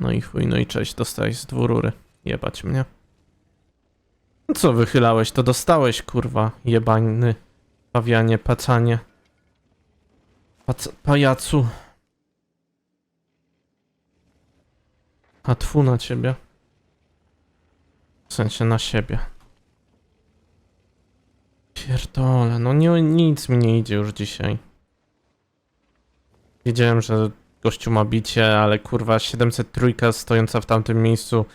No i chuj, no i cześć, dostałeś z dwurury. Jebać mnie. Co wychylałeś, to dostałeś, kurwa, jebany. Pawianie, pacanie. Pac pajacu. A tfu na ciebie. W sensie na siebie. Pierdole, no nie, nic mi nie idzie już dzisiaj. Wiedziałem, że gościu ma bicie, ale kurwa 703 stojąca w tamtym miejscu